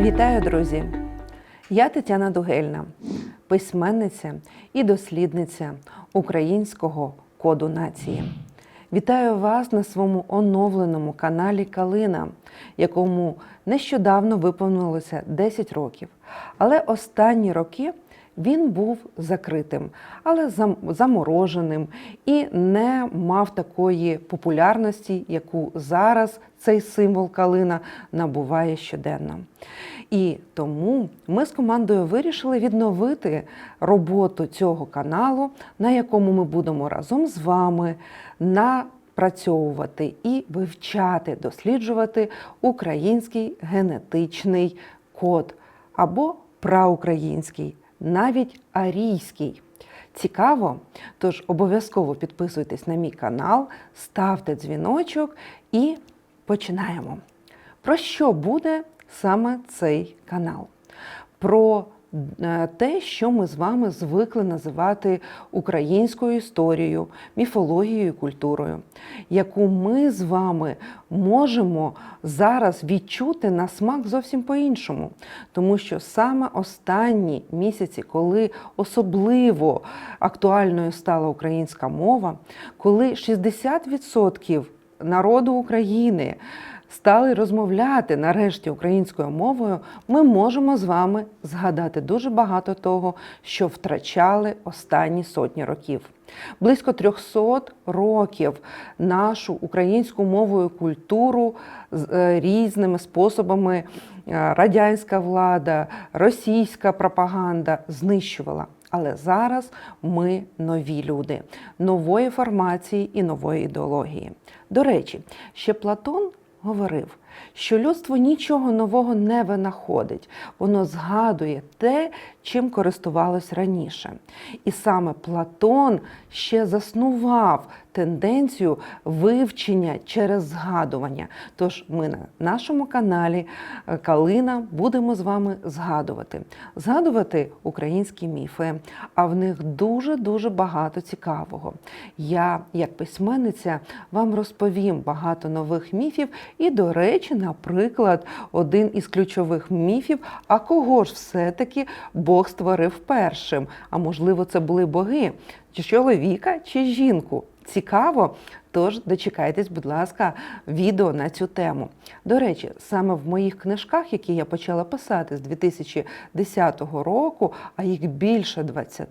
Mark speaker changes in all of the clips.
Speaker 1: Вітаю, друзі! Я Тетяна Дугельна, письменниця і дослідниця українського коду нації. Вітаю вас на своєму оновленому каналі Калина, якому нещодавно виповнилося 10 років. Але останні роки він був закритим, але замороженим і не мав такої популярності, яку зараз цей символ калина набуває щоденно. І тому ми з командою вирішили відновити роботу цього каналу, на якому ми будемо разом з вами напрацьовувати і вивчати, досліджувати український генетичний код або праукраїнський, навіть арійський. Цікаво? Тож обов'язково підписуйтесь на мій канал, ставте дзвіночок і починаємо. Про що буде саме цей канал? Про те, що ми з вами звикли називати українською історією, міфологією культурою, яку ми з вами можемо зараз відчути на смак зовсім по-іншому. Тому що саме останні місяці, коли особливо актуальною стала українська мова, коли 60% народу України стали розмовляти нарешті українською мовою, ми можемо з вами згадати дуже багато того, що втрачали останні сотні років. Близько 300 років нашу українську мову і культуру з е, різними способами е, радянська влада, російська пропаганда знищувала. Але зараз ми нові люди, нової формації і нової ідеології. До речі, ще Платон говорив, що людство нічого нового не винаходить, воно згадує те, чим користувалось раніше. І саме Платон ще заснував тенденцію вивчення через згадування. Тож ми на нашому каналі е, Калина будемо з вами згадувати. Згадувати українські міфи, а в них дуже-дуже багато цікавого. Я, як письменниця, вам розповім багато нових міфів, і, до речі, наприклад, один із ключових міфів: а кого ж все-таки Бог створив першим? А можливо, це були боги, чи чоловіка, чи жінку? Цікаво, тож дочекайтесь, будь ласка, відео на цю тему. До речі, саме в моїх книжках, які я почала писати з 2010 року, а їх більше 20,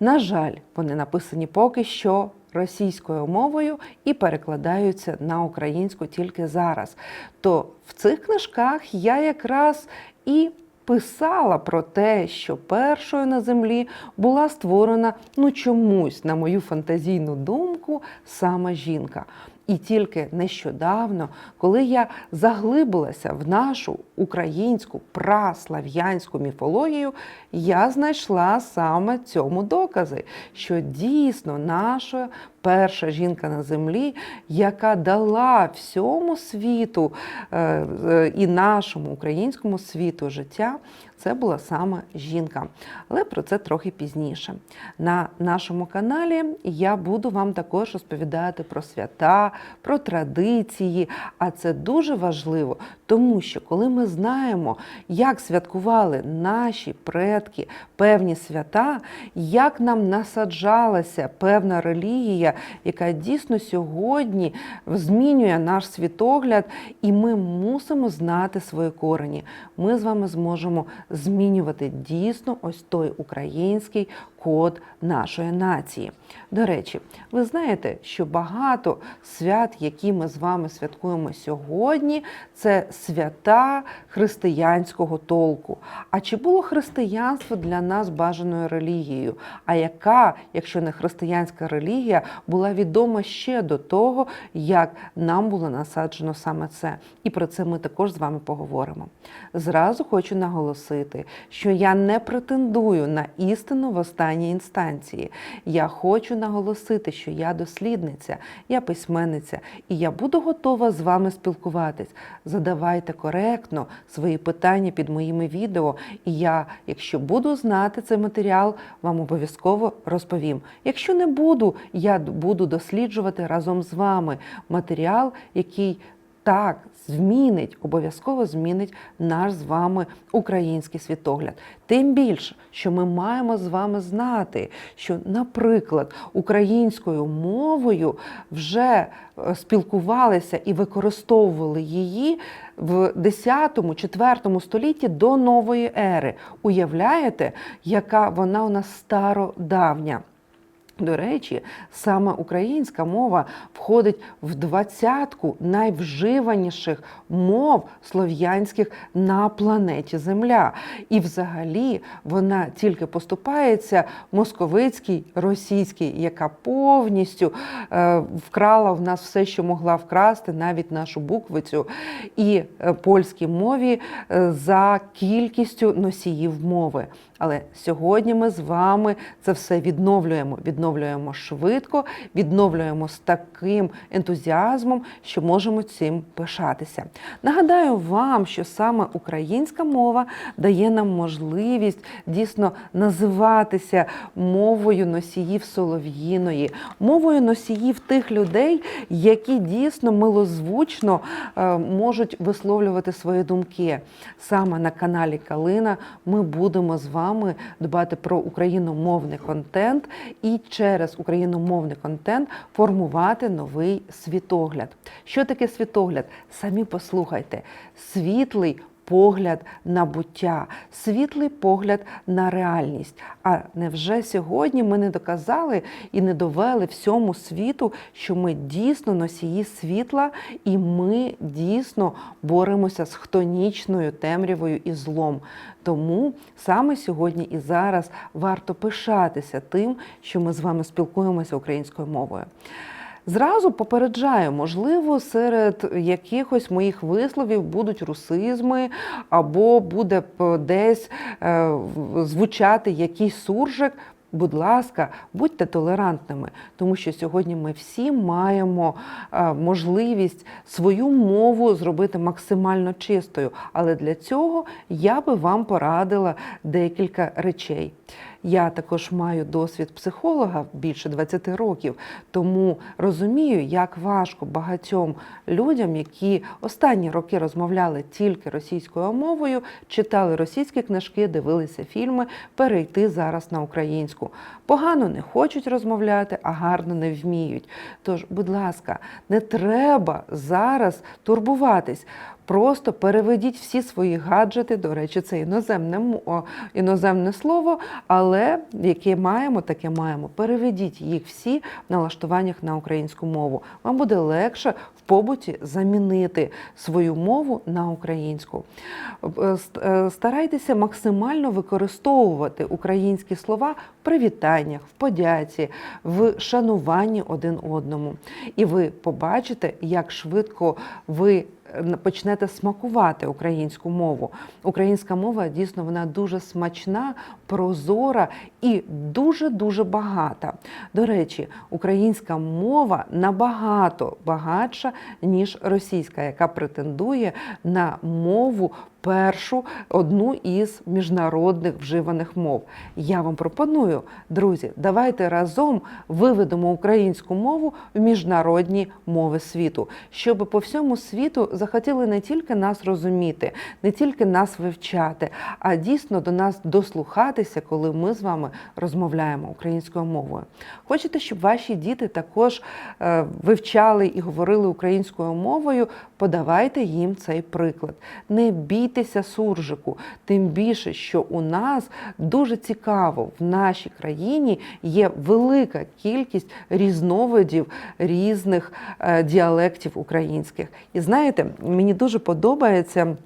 Speaker 1: на жаль, вони написані поки що російською мовою і перекладаються на українську тільки зараз. То в цих книжках я якраз і писала про те, що першою на землі була створена ну чомусь, на мою фантазійну думку, сама жінка. І тільки нещодавно, коли я заглибилася в нашу українську праслав'янську міфологію, я знайшла саме цьому докази, що дійсно наша перша жінка на землі, яка дала всьому світу е, і нашому українському світу життя, це була саме жінка. Але про це трохи пізніше. На нашому каналі я буду вам також розповідати про свята, про традиції. А це дуже важливо, тому що коли ми знаємо, як святкували наші предки певні свята, як нам насаджалася певна релігія, яка дійсно сьогодні змінює наш світогляд, і ми мусимо знати свої корені. Ми з вами зможемо змінювати дійсно ось той український код нашої нації. До речі, ви знаєте, що багато свят, які ми з вами святкуємо сьогодні, це свята християнського толку. А чи було християнство для нас бажаною релігією? А яка, якщо не християнська релігія, була відома ще до того, як нам було насаджено саме це? І про це ми також з вами поговоримо. Зразу хочу наголосити, що я не претендую на істину в останній інстанції. Я хочу наголосити, що я дослідниця, я письменниця, і я буду готова з вами спілкуватись. Задавайте коректно свої питання під моїми відео, і я, якщо буду знати цей матеріал, вам обов'язково розповім. Якщо не буду, я буду досліджувати разом з вами матеріал, який так змінить, обов'язково змінить наш з вами український світогляд. Тим більше, що ми маємо з вами знати, що, наприклад, українською мовою вже е, спілкувалися і використовували її в 10-4 столітті до нової ери. Уявляєте, яка вона у нас стародавня? До речі, саме українська мова входить в двадцятку найвживаніших мов слов'янських на планеті Земля. І взагалі вона тільки поступається московицькій, російській, яка повністю е, вкрала в нас все, що могла вкрасти, навіть нашу буквицю, і е, польській мові е, за кількістю носіїв мови. Але сьогодні ми з вами це все відновлюємо. Відновлюємо швидко, відновлюємо з таким ентузіазмом, що можемо цим пишатися. Нагадаю вам, що саме українська мова дає нам можливість дійсно називатися мовою носіїв солов'їної, мовою носіїв тих людей, які дійсно милозвучно е, можуть висловлювати свої думки. Саме на каналі Калина ми будемо з вами дбати про україномовний контент і через україномовний контент формувати новий світогляд. Що таке світогляд? Самі послухайте, світлий. Погляд на буття, світлий погляд на реальність. А невже сьогодні ми не доказали і не довели всьому світу, що ми дійсно носії світла, і ми дійсно боремося з хтонічною темрявою і злом. Тому саме сьогодні і зараз варто пишатися тим, що ми з вами спілкуємося українською мовою. Зразу попереджаю, можливо, серед якихось моїх висловів будуть русизми, або буде десь е, звучати якийсь суржик. Будь ласка, будьте толерантними, тому що сьогодні ми всі маємо е, можливість свою мову зробити максимально чистою. Але для цього я би вам порадила декілька речей. Я також маю досвід психолога більше 20 років, тому розумію, як важко багатьом людям, які останні роки розмовляли тільки російською мовою, читали російські книжки, дивилися фільми, перейти зараз на українську. Погано не хочуть розмовляти, а гарно не вміють. Тож, будь ласка, не треба зараз турбуватись. Просто переведіть всі свої гаджети. До речі, це іноземне іноземне слово, але яке маємо, таке маємо. Переведіть їх всі в налаштуваннях на українську мову. Вам буде легше в побуті замінити свою мову на українську. Е, е, старайтеся максимально використовувати українські слова в привітаннях, в подяці, в шануванні один одному. І ви побачите, як швидко ви почнете смакувати українську мову. Українська мова дійсно вона дуже смачна, прозора і дуже дуже багата. До речі, українська мова набагато багатша ніж російська, яка претендує на мову першу одну із міжнародних вживаних мов. Я вам пропоную, друзі, давайте разом виведемо українську мову в міжнародні мови світу, щоб по всьому світу захотіли не тільки нас розуміти, не тільки нас вивчати, а дійсно до нас дослухатися, коли ми з вами розмовляємо українською мовою. Хочете, щоб ваші діти також е, вивчали і говорили українською мовою? Подавайте їм цей приклад. Не бійте бійтеся суржику, тим більше, що у нас дуже цікаво в нашій країні є велика кількість різновидів різних е, діалектів українських. І знаєте, мені дуже подобається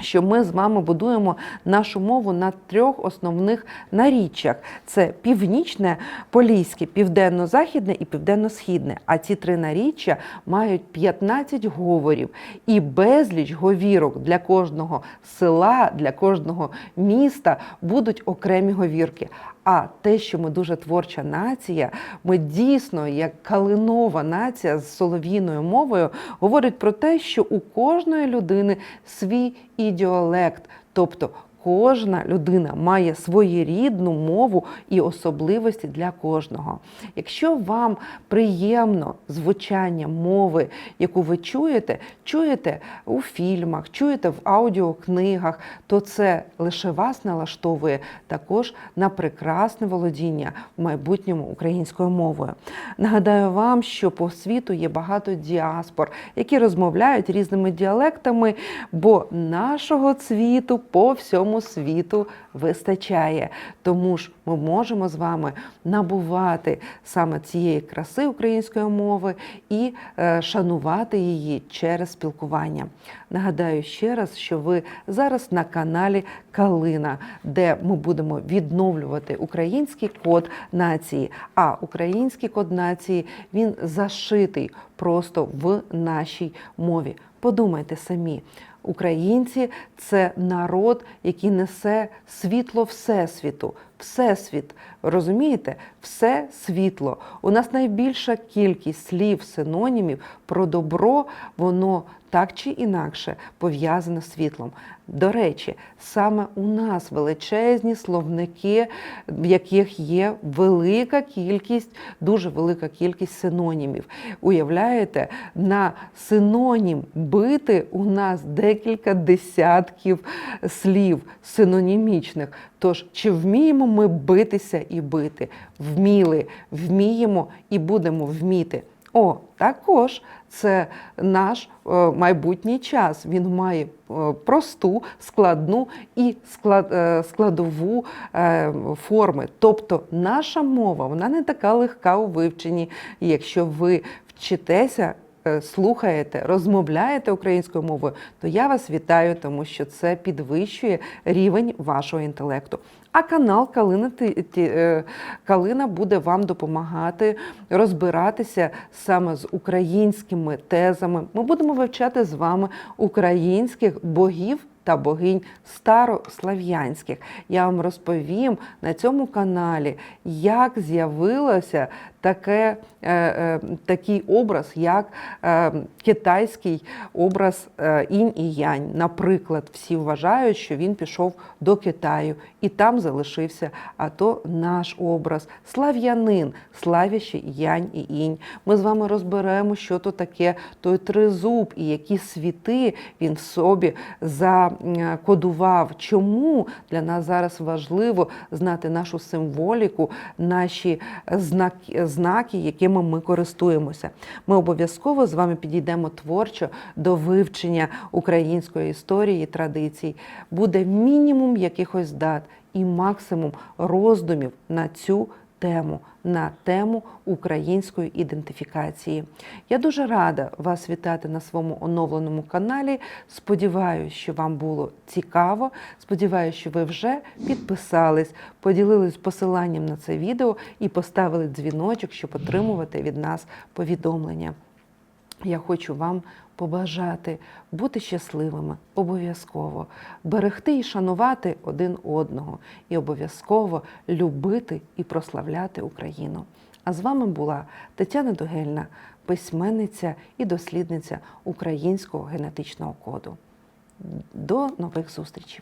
Speaker 1: що ми з вами будуємо нашу мову на трьох основних наріччях: це північне, поліське, південно-західне і південно-східне. А ці три наріччя мають 15 говорів і безліч говірок для кожного села, для кожного міста будуть окремі говірки. А те, що ми дуже творча нація, ми дійсно, як калинова нація з солов'їною мовою, говорить про те, що у кожної людини свій ідіолект, тобто кожна людина має своєрідну мову і особливості для кожного. Якщо вам приємно звучання мови, яку ви чуєте, чуєте у фільмах, чуєте в аудіокнигах, то це лише вас налаштовує також на прекрасне володіння в майбутньому українською мовою. Нагадаю вам, що по світу є багато діаспор, які розмовляють різними діалектами, бо нашого цвіту по всьому світу вистачає. Тому ж ми можемо з вами набувати саме цієї краси української мови і е, шанувати її через спілкування. Нагадаю ще раз, що ви зараз на каналі Калина, де ми будемо відновлювати український код нації. А український код нації він зашитий просто в нашій мові. Подумайте самі. Українці це народ, який несе світло всесвіту. Всесвіт, розумієте? Все світло. У нас найбільша кількість слів, синонімів про добро, воно так чи інакше пов'язане з світлом. До речі, саме у нас величезні словники, в яких є велика кількість, дуже велика кількість синонімів. Уявляєте, на синонім бити у нас декілька десятків слів синонімічних. Тож, чи вміємо ми битися і бити? Вміли, вміємо і будемо вміти. О, також це наш е, майбутній час. Він має е, просту, складну і е, складову форми. Тобто наша мова вона не така легка у вивченні. Якщо ви вчитеся. Е, Слухаєте, розмовляєте українською мовою, то я вас вітаю, тому що це підвищує рівень вашого інтелекту. А канал Калина е, Калина буде вам допомагати розбиратися саме з українськими тезами. Ми будемо вивчати з вами українських богів. Та богинь старослав'янських. Я вам розповім на цьому каналі, як з'явилося таке, е, е, такий образ, як е, китайський образ інь і янь. Наприклад, всі вважають, що він пішов до Китаю і там залишився. А то наш образ слав'янин, славящий янь і інь. Ми з вами розберемо, що то таке той тризуб і які світи він в собі закодував. Чому для нас зараз важливо знати нашу символіку, наші знаки, знаки, якими ми користуємося. Ми обов'язково з вами підійдемо творчо до вивчення української історії і традицій. Буде мінімум якихось дат і максимум роздумів на цю тему, на тему української ідентифікації. Я дуже рада вас вітати на своєму оновленому каналі. Сподіваюся, що вам було цікаво. Сподіваюся, що ви вже підписались, поділились посиланням на це відео і поставили дзвіночок, щоб отримувати від нас повідомлення. Я хочу вам побажати бути щасливими, обов'язково, берегти і шанувати один одного, і обов'язково любити і прославляти Україну. А з вами була Тетяна Дугельна, письменниця і дослідниця українського генетичного коду. До нових зустрічей!